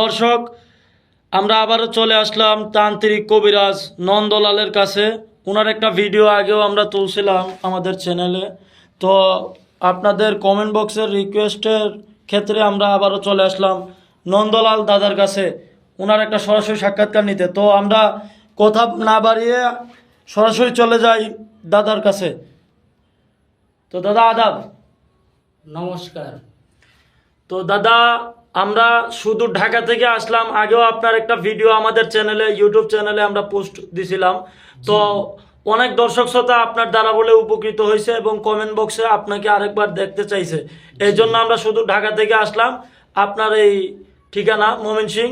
দর্শক আমরা আবারও চলে আসলাম তান্ত্রিক কবিরাজ নন্দলালের কাছে। ওনার একটা ভিডিও আগেও আমরা তুলছিলাম আমাদের চ্যানেলে তো আপনাদের কমেন্ট বক্সের রিকোয়েস্টের ক্ষেত্রে আমরা আবারও চলে আসলাম নন্দলাল দাদার কাছে। ওনার একটা সরাসরি সাক্ষাৎকার নিতে। তো আমরা কথা না বাড়িয়ে সরাসরি চলে যাই দাদার কাছে। তো দাদা আদাব। নমস্কার। তো দাদা আমরা শুধু ঢাকা থেকে আসলাম আগেও আপনার একটা ভিডিও আমাদের চ্যানেলে ইউটিউব চ্যানেলে আমরা পোস্ট দিছিলাম। তো অনেক দর্শক শ্রোতা আপনার দ্বারা বলে উপকৃত হয়েছে এবং কমেন্ট বক্সে আপনাকে আরেকবার দেখতে চাইছে। এই জন্য আমরা শুধু ঢাকা থেকে আসলাম। আপনার এই ঠিকানা মোমিন সিং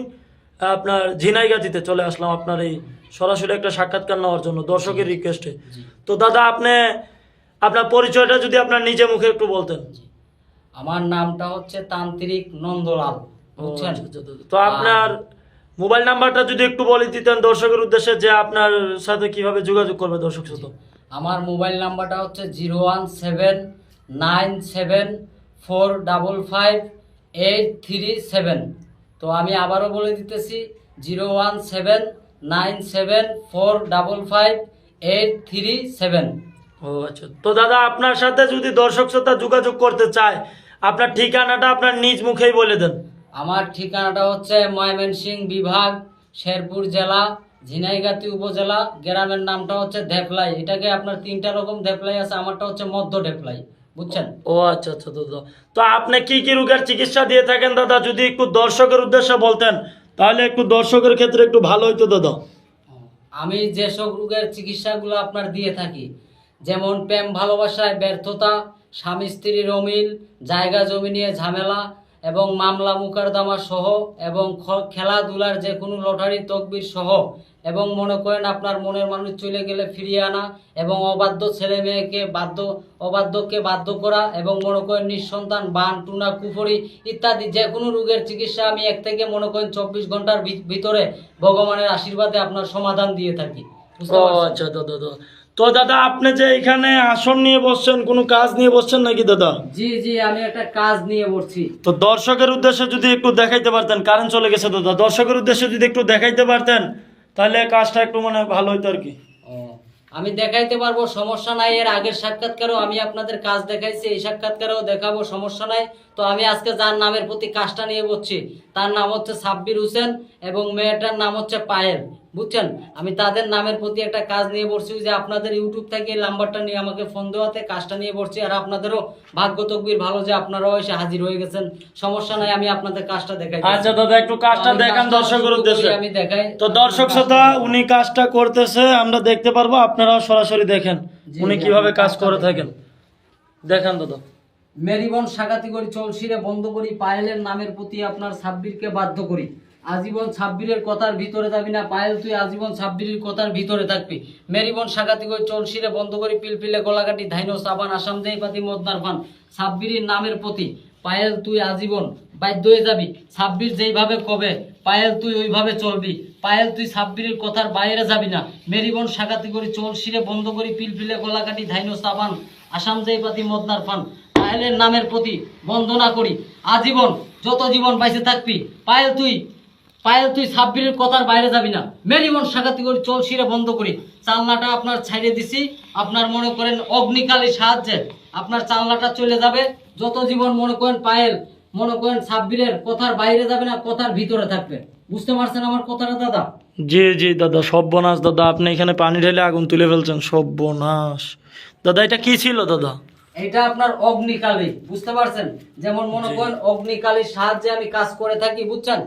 আপনার ঝিনাইগাতিতে চলে আসলাম আপনার এই সরাসরি একটা সাক্ষাৎকার নেওয়ার জন্য দর্শকের রিকোয়েস্টে তো দাদা আপনি আপনার পরিচয়টা যদি আপনার নিজে মুখে একটু বলতেন। আমার নামটা হচ্ছে তান্ত্রিক নন্দলাল বুঝছেন? আচ্ছা, আচ্ছা, আচ্ছা। তো আপনার মোবাইল নাম্বারটা যদি একটু বলে দিতেন দর্শকের উদ্দেশ্যে যে আপনার সাথে কীভাবে যোগাযোগ করবে দর্শক শ্রোতা? আমার মোবাইল নাম্বারটা হচ্ছে zero one seven nine seven four double five eight three seven. তো আমি আবারও বলে দিতেছি zero one seven nine seven four double five eight three seven. ও আচ্ছা। তো দাদা আপনার সাথে যদি দর্শক শ্রোতা যোগাযোগ করতে চায় আপনার ঠিকানাটা আপনার নিজ মুখেই বলে দেন। আমার ঠিকানাটা হচ্ছে ময়মনসিং বিভাগ শেরপুর জেলা ঝিনাইগাতি উপজেলা গ্রামের নামটা হচ্ছে ধেপলাই। এটাকে আপনার তিনটা রকম ধেপলাই আছে আমারটা হচ্ছে মধ্য ধেপলাই। বুঝছেন? ও আচ্ছা আচ্ছা দাদা তো। আপনি কি কি রোগের চিকিৎসা দিয়ে থাকেন দাদা? যদি একটু দর্শকের উদ্দেশ্যে বলতেন তাহলে একটু দর্শকের ক্ষেত্রে একটু ভালো হইতো দাদা। আমি যেসব রোগের চিকিৎসাগুলো আপনার দিয়ে থাকি যেমন প্রেম ভালোবাসায় ব্যর্থতা স্বামী স্ত্রীর অমিল জায়গা জমি নিয়ে ঝামেলা এবং মামলা মুকারদামা সহ এবং খেলাধুলার যে কোনো লটারি তকবির সহ এবং মনে করেন আপনার মনের মানুষ চলে গেলে ফিরিয়ে আনা এবং অবাধ্য ছেলে মেয়েকে বাধ্য অবাধ্যকে বাধ্য করা এবং মনে করেন নিঃসন্তান বান টুনা কুফরি ইত্যাদি যে কোনো রোগের চিকিৎসা আমি এক থেকে মনে করেন চব্বিশ ঘণ্টার ভিতরে ভগবানের আশীর্বাদে আপনার সমাধান দিয়ে থাকি। বুঝতে তো দাদা আপনি যে এখানে আসন নিয়ে বসছেন কোনো কাজ নিয়ে বসছেন নাকি দাদা? জি জি আমি একটা কাজ নিয়ে বসছি। তো দর্শকের উদ্দেশ্যে যদি একটু দেখাইতে পারতেন কারেন্ট চলে গেছে দাদা দর্শকের উদ্দেশ্যে যদি একটু দেখাইতে পারতেন তাহলে কাজটা একটু মানে ভালো হইতো আর কি। আমি দেখাইতে পারব সমস্যা নাই এর আগের সাক্ষাৎকারও আমি আপনাদের কাজ দেখাইছি এই সাক্ষাৎকারেও দেখাবো সমস্যা নাই। তো আমি আজকে যার নামের প্রতি কাজটা নিয়ে বলছি তার নাম হচ্ছে সাব্বির হোসেন এবং মেয়েটার নাম হচ্ছে পায়েল। বুঝছেন? আমি তাদের নামের প্রতি একটা কাজ নিয়ে বলছি যে আপনাদের ইউটিউব থেকে নাম্বারটা নিয়ে আমাকে ফোন দেওয়াতে কাজটা নিয়ে বলছি আর আপনাদেরও ভাগ্য তকবির ভালো যে আপনারাও এসে হাজির হয়ে গেছেন। সমস্যা নাই আমি আপনাদের কাজটা দেখাই আচ্ছা দাদা একটু কাজটা দেখান দর্শকের উদ্দেশ্যে। আমি দেখাই। তো দর্শক শ্রোতা উনি কাজটা করতেছে আমরা দেখতে পারব আপনারাও সরাসরি দেখেন উনি কীভাবে কাজ করে থাকেন। দেখেন দাদা। মেরিবন সাগাতি করি চলসিরে বন্ধ করি পায়েলের নামের প্রতি আপনার সাব্বিরকে বাধ্য করি। আজীবন সাব্বিরের কথার ভিতরে যাবি না, পায়েল, তুই আজীবন সাব্বিরের কথার ভিতরে থাকবি। মেরিবন সাগাতি করি চলসিরে বন্ধ করি, পিলপিলে গলাকাটি ধাইনো, সাবান, আসাম দেই পাতি মদনার ফান। সাব্বিরের নামের প্রতি, পায়েল, তুই আজীবন বাধ্য হয়ে যাবি। সাব্বির যেইভাবে কবে, পায়েল, তুই ওইভাবে চলবি। পায়েল, তুই সাব্বিরের কথার বাইরে যাবি না। মেরিবন সাগাতি করি চলসিরে বন্ধ করি, পিলপিলে গলাকাটি ধাইনো, সাবান, আসাম যেই পাতি মদনার ফান। পায়েলের নামের প্রতি বন্দনা করি। আজীবন যত জীবন বাইসে থাকবি, পায়েল, তুই পায়েল তুই সাব্বিরের কথার বাইরে যাবি না। মেরিমন সাগাতি করি চল শিরে বন্ধ করি। চালনাটা আপনার ছাইড়ে দিছি। আপনার মনে করেন অগ্নিকালী সাহায্যে। আপনার চালনাটা চলে যাবে। যত জীবন মনে করেন পায়েল মনে করেন সাব্বিরের কথার বাইরে যাবে না কথার ভিতরে থাকবে। বুঝতে পারছেন আমার কথাটা দাদা? জি জি দাদা সর্বনাশ দাদা। আপনি এখানে পানি ঢেলে আগুন তুলে ফেলছেন। সর্বনাশ। দাদা এটা কি ছিল দাদা? এটা আপনার অগ্নিকালী বুঝতে পারছেন? যেমন মনে করেন অগ্নিকালীর সাহায্যে আমি কাজ করে থাকি বুঝছেন?